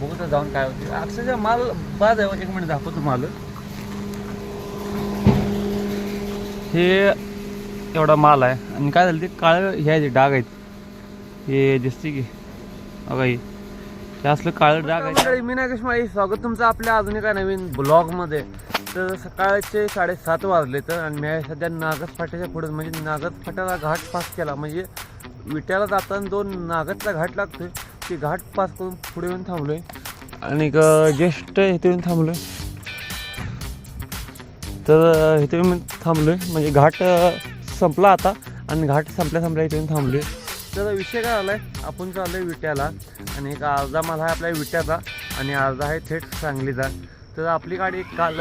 बघू तर जाऊन काय होते. अक्षरशः माल बाद आहे एक मिनिट दाखवतो माल. हे एवढा माल आहे. आणि काय झालं ते काळं हे आहे डाग आहेत. हे दिसते की अगाई हे. असलं काळं डाग आहे. मी नागेश माळी स्वागत तुमचं आपल्या अजून एका नवीन ब्लॉगमध्ये. तर सकाळचे साडेसात वाजले तर आणि मी सध्या नागद फाट्याच्या पुढे म्हणजे नागद फाट्याला घाट पास केला. म्हणजे विट्याला जाताना जो नागदचा घाट लागतोय. ते घाट पास करून पुढे येऊन थांबलोय. आणि ज्येष्ठ इथे येऊन थांबलोय. तर इथे मी थांबलोय. म्हणजे घाट संपला आता. आणि घाट संपल्या संपल्या इथे येऊन थांबलोय. तर विषय काय झालाय? आपण चाललोय विट्याला. आणि एक अर्धा मला आहे आपल्या विट्याचा. आणि अर्धा आहे थेट सांगलीचा. तर आपली गाडी काल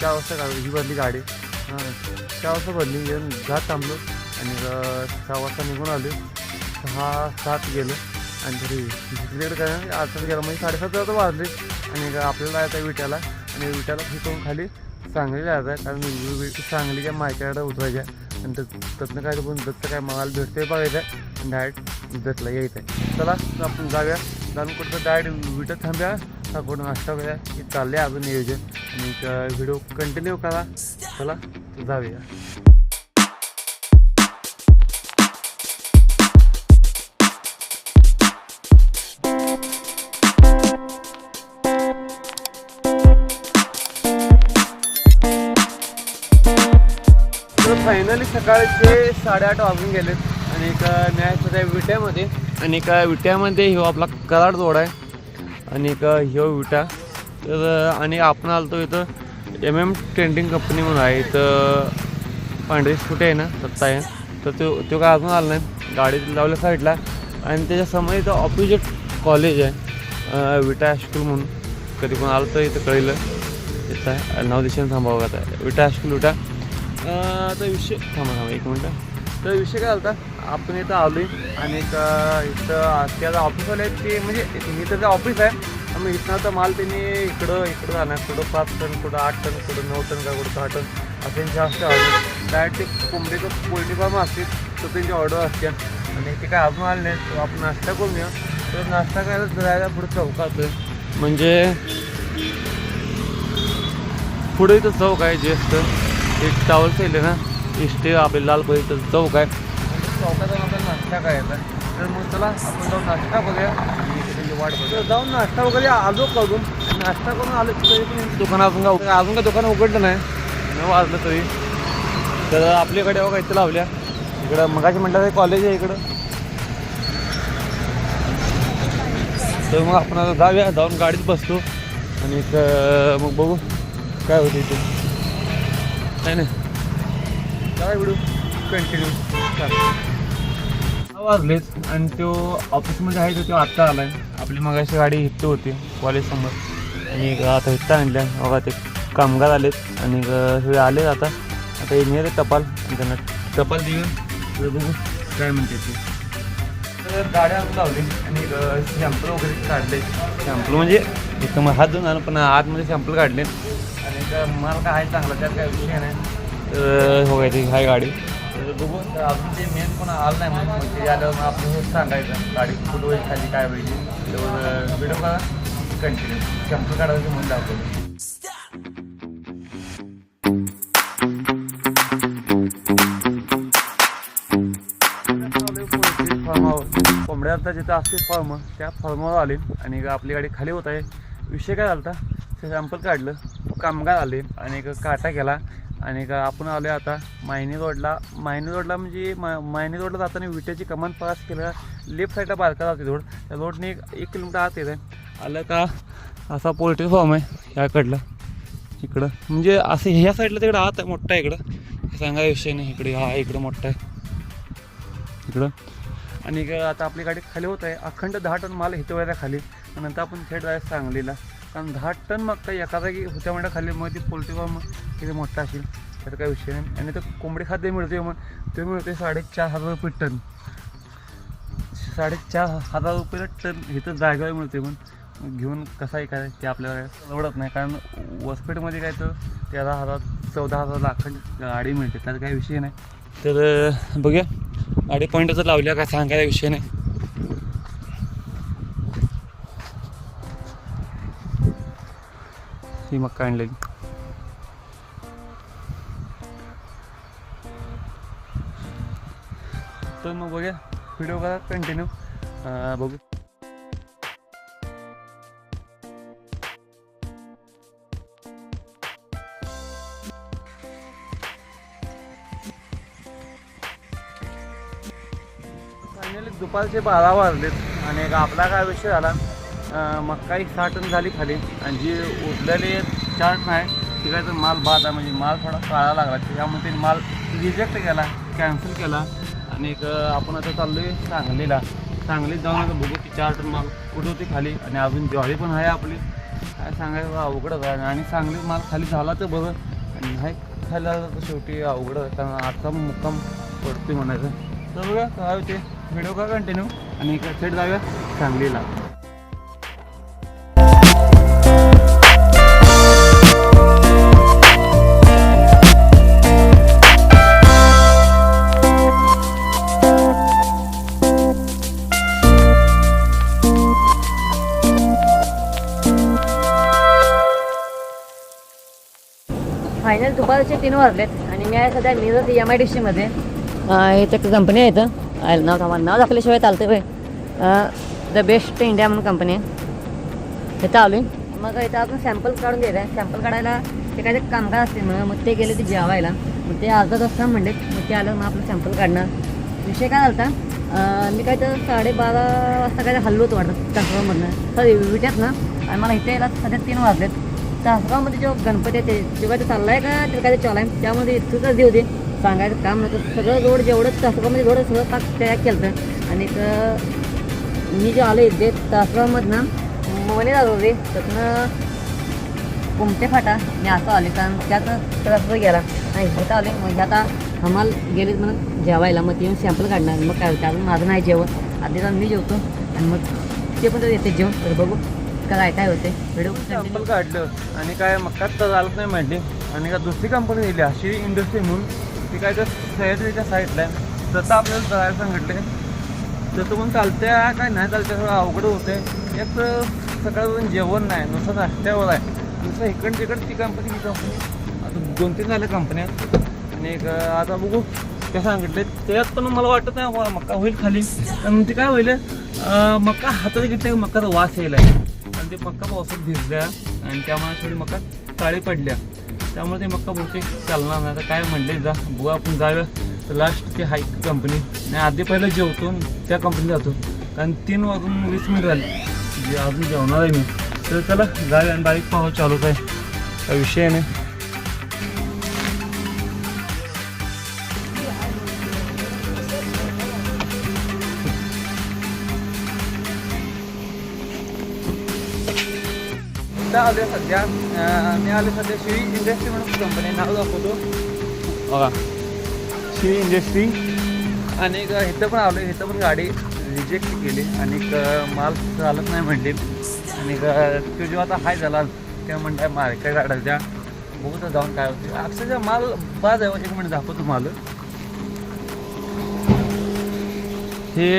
चार वाजता काढ ही भरली गाडी. चार वाजता भरली. येऊन घाट थांबलो. आणि सहा वाजता निघून आलो सहा सात गेलो. आणि तरी तिकडे काय अडचण गेलं म्हणजे साडेसात वाजता वाजले. आणि आपल्याला जायचं विट्याला. आणि विट्याला फिकवून खाली सांगली जायचं आहे कारण वि- काय सांगलीच्या मायच्याकडे उतरायच्या आणि तर त्यातनं काय पण दत्त काय माल भेटते बघायचं आहे. आणि डायरेक्ट दत्तला यायचं आहे. चला आपण जाऊया. जाऊन कुठं डायरेक्ट विटत थांब्या. आपण नाश्ता करूया. की चालले अजून नियोजन. आणि व्हिडिओ कंटिन्यू करा. चला जाऊया. फायनली सकाळचे साडेआठ वाजून गेलेत. आणि एक न्याय सध्या विट्यामध्ये. आणि एका विट्यामध्ये ह्यो आपला कराड जोड आहे. आणि एक ह्यो विटा. तर आणि आपण आलतो इथं एम एम ट्रेंडिंग कंपनी म्हणून आहे. इथं पांढरी स्कूटी आहे ना सत्ता आहे. तर तो तो काय अजून आला नाही. गाडी लावल्या साईडला. आणि त्याच्यासमोर इथं ऑपोजिट कॉलेज आहे. विटा हायस्कूल म्हणून. कधी कोण आलं तर इथं कळलं. इथं आहे. नाव दिशेने थांबावं आता. Vita high school Vita. तर विषय थांबा थांबा एक मिनटं. तर विषय काय होता आपण इथं आलो आणि एक अं, इथं त्याचं ऑफिसवाले आहेत ते म्हणजे इथं ऑफिस आहे मग इथनं आता माल त्यांनी इकडं इकडं जाणार. कुठं पाच टन कुठं आठ टन कुठं नऊ टन का कुठं दहा टन असं त्यांची असते ऑर्डर डायरेक्ट ते कोंबडीचं पोल्ट्री फार्म असते तर त्यांची ऑर्डर असते आणि ते काय अजून आले नाही आपण नाश्ता करून घेऊ. तर नाश्ता करायला जायला पुढे चौकात म्हणजे पुढे इथं चौक आहे ज्येष्ठ. एक टावर आहे ना इष्टे आपले लाल इथं चौक आहे चौकात जाऊन आपल्याला नाश्ता करायचा आहे. तर मग चला आपण जाऊन नाश्ता वाट बघूया जाऊन नाश्ता वगैरे आलो करून. नाश्ता करून आलो की तरी पण दुकान अजून का अजून काय दुकान उघडलं नाही. न वाजलं तरी. तर आपल्याकडे बघा इथं लावल्या. इकडं मगाशी म्हटलं कॉलेज आहे इकडं. तर मग आपण जाऊया जाऊन गाडीत बसतो आणि मग बघू. काय होते इथे नाही नाही. काय व्हिडिओ कंटिन्यू वाजलेच आणि तो ऑफिसमध्ये आहे तो तो आत्ता आलाय. आपली मगाशी गाडी इथं होती कॉलेज समोर. आणि एक आता इथं आणल्या. बघा ते कामगार आलेत आणि हे आलेत आता. आता येणार आहे टपाल. त्यांना टपाल देऊन बघू काय म्हणते ते. तर गाड्या लावली आणि शॅम्पल वगैरे काढले शॅम्पल म्हणजे इथं मग हात धुवून आलं पण आतमध्ये शॅम्पल काढले आणि माल काय आहे चांगला त्यात काय विषय नाही. हो ती हाय गाडी. बघू अजून ते मेन कोण आलं नाही म्हणून ते आल्यावर मग हेच सांगायचं गाडी कुठं होईल खाली काय होईल. तेवढं व्हिडिओ करा कंटिन्यू शॅम्पल काढायचं म्हणून फार्मावर कोंबड्या आता जिथं असते फार्म त्या फार्मावर आले आणि आपली गाडी खाली होत आहे. विषय काय झाला ते सॅम्पल काढलं कामगार आले आणि एक काटा केला आणि एक आपण आलो आहे आता मायनी रोडला. मायनी रोडला म्हणजे मा मायनी रोडला जाताना विट्याची कमान पास केलं लेफ्ट साईडला बारका जाते रोड. त्या रोडने एक एक किलोमीटर आत येत आहे आलं का असा पोल्ट्री फॉर्म आहे ह्याकडला इकडं. म्हणजे असं ह्या साईडला तिकडं आत आहे मोठा आहे इकडं. सांगा विषय नाही इकडे हा इकडं मोठा आहे. इकडं. आणि आता आपली गाडी खाली होत आहे अखंड दहा टन माल हितवायला खाली. नंतर आपण थेट जायचं सांगलीला. कारण दहा टन मग काही एका जागी होत्या म्हणा खाली मग ती पोल्ट्री फार्म किती मोठा असेल त्याचा काही विषय नाही. आणि तर कोंबडी खाद्य मिळते मग. ते मिळते साडेचार हजार रुपये टन. साडेचार हजार रुपये टन इथं जागेवर मिळते मग. घेऊन कसा आहे काय ते आपल्याला आवडत नाही. कारण वसपेटमध्ये काय तर तेरा हजार चौदा हजार लाखांची गाडी मिळते. त्याचा काही विषय नाही. तर बघूया. गाडी पॉईंटच लावल्या काय सांगायचा विषय नाही. ही मक्का आणलेली तर मग बघूया. व्हिडिओ करा कंटिन्यू बघू. फायनली दुपारचे बारा वाजलेत आणि एक आपला काय विषय झाला? मक्का एक सहा टन झाली खाली. आणि जी उरलेले चार टन आहे तर माल बाद आहे म्हणजे माल थोडा काळा लागला. त्यामुळे त्यांनी माल रिजेक्ट केला कॅन्सल केला. आणि एक आपण आता चाललो आहे सांगलीला. सांगलीत जाऊन आता बघू की चार टन माल कुठं होती खाली. आणि अजून ज्वारी पण आहे आपली. काय सांगायचं अवघडच आहे. आणि सांगली माल खाली झाला तर बघ आणि नाही खाली झाला तर शेवटी अवघड कारण आता मुक्काम पडते म्हणायचं. तर बघा काय होते व्हिडिओ का कंटिन्यू आणि थेट जाऊया सांगलीला. फायनल दुपारचे तीन वाजलेत आणि मी आहे सध्या मिरज एम आय डी सीमध्ये इथं एक कंपनी आहे इथं. नाव थांबा नाव दाखवल्याशिवाय चालतं होय. द बेस्ट इंडिया म्हणून कंपनी आहे. इथं आलो मग इथं आपण सॅम्पल काढून घ्यायचं आहे सॅम्पल काढायला ते काय ते कामगार असते मग मग ते गेले ते जेवायला. मग ते अर्धा तास म्हणले. मग ते आलं मग आपलं सॅम्पल काढणार. विषय काय झाला मी काय तर साडेबारा वाजता काय हल्लो होतो वाटतं तासगावमधनं सॉरी विट्यात ना आणि मला इथे यायला सध्या तीन वाजलेत. तासगावमध्ये जेव्हा गणपती आहे ते तो काय ते चाललाय का? ते काय ते चालू आहे त्यामध्ये इथं देऊ दे सांगायचं काम नव्हतं. सगळं रोड जेवढं तासगावमध्ये रोड सगळं पाक तयार केलं होतं आणि मी जे आलो इथे तासगावमधनं मने जात होते. त्यातनं कुमटे फाटा मी असं आले कारण त्यात त्रास गेला. नाही इथं आले. मग आता हमाल गेले म्हणून जेवायला. मग ते येऊन सॅम्पल काढणार. मग काय होतं? माझं नाही जेवण. आधी जाऊन मी जेवतो. आणि मग ते पण येते जेवण. तर बघू. काय काय होते? व्हिडिओ सॅम्पल काढलं आणि काय मक्का तर चालत नाही माहिती. आणि का दुसरी कंपनी दिली अशी इंडस्ट्री म्हणून. ती काय तर सह्याद्रीच्या साईडला आहे. तसं आपल्याला जायला सांगितले तसं पण चालत्या काय नाही चालत्या थोडं अवघड होते एक तर सकाळपासून जेवण नाही नुसतं नाश्त्यावर आहे. नुसतं इकडं तिकडं ती कंपनी ही कंपनी आता दोन तीन झाल्या कंपन्या आणि एक आता बघू ते सांगितले त्यात पण मला वाटत नाही मक्का होईल खाली. पण ते काय होईल मक्का हातात घेतले मक्काचा वास यायला आहे ते मक्का पावसात भिजल्या आणि त्यामुळे थोडी मक्का काळी पडल्या. त्यामुळे ते मक्का बहुतेक चालणार नाही. आता काय म्हणले जा बघू आपण जाऊया. लास्ट ते हाईक कंपनी आणि आधी पहिलं जेवतो त्या कंपनीत जातो. कारण तीन वाजून वीस मिनिट झाले. जे अजून जेवणार आहे मी. तर चला जाऊया आणि बारीक पाहावं चालवत आहे. त्या विषय नाही. इथं आलोय सध्या मी आलो सध्या शिवी इंडस्ट्री म्हणून कंपनी नाव दाखवतो. बघा. शिवी इंडस्ट्री. आणि इथं पण आलो इथं पण गाडी रिजेक्ट केली. आणि माल चालत नाही म्हणते आणि तो जेव्हा आता हाय झाला त्या म्हणताय मार्केट गाड्याच्या बघू तर जाऊन काय होते अक्षरशः माल बाद आहे एक मिनिट दाखवतो माल हे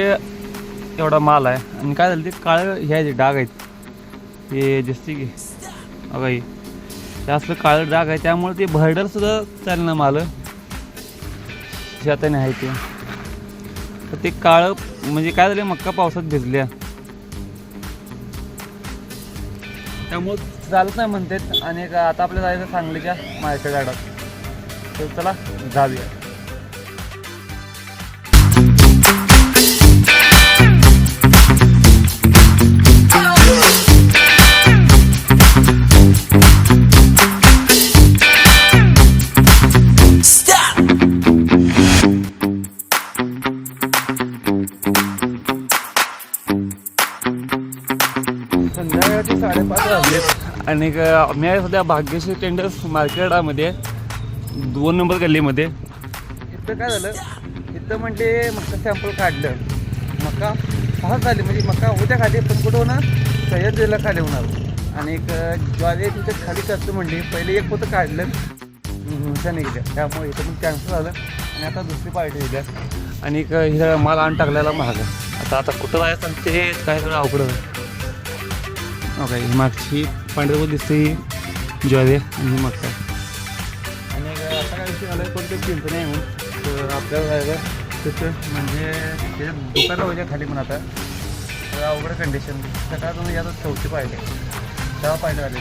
एवढा माल आहे. आणि काय झालं ते काळं हे आहे डाग आहेत हे जसे की बघा हे जास्त काळं डाग आहे त्यामुळे ते भरडर सुद्धा चालणं माल. शेताने आहे ते. तर ते काळं म्हणजे काय झालं मक्का पावसात भिजल्या. त्यामुळे चालत नाही म्हणतात. आणि आता आपल्या जायचं सांगलीच्या माझ्या गाडात तर चला जाऊया. आणि मी आहे सध्या भाग्यश्री टेंडर्स मार्केटामध्ये दोन नंबर गल्लीमध्ये. इथं काय झालं? इथं म्हणजे मक्का सॅम्पल काढलं. मक्का सहा झाली म्हणजे मक्का होत्या खाली पण कुठं होणार? सह्याद्रीला खाली होणार. आणि एक ज्वारी तिथं खाली करतो म्हणजे पहिले एक होतं काढलं. नुकसान गेल्या त्यामुळे इथं पण कॅन्सल झालं. आणि आता दुसरी पार्टी दिल्या आणि एक हिरा माल आण टाकलेला महाग आता आता कुठं जायचं आणि ते काय सगळं अवघड ही मागची पांढरपूर दिसते ज्वारी आणि ही मका. आणि काय विषय आला कोणतं चिंता नाही म्हणून तर आपल्याला जायचं तसं म्हणजे ते दुकानं वगैरे खाली पण आता. अवघड कंडिशन सकाळ तुम्ही यातच चौथी पाहिजे. तेव्हा पाहिजे आले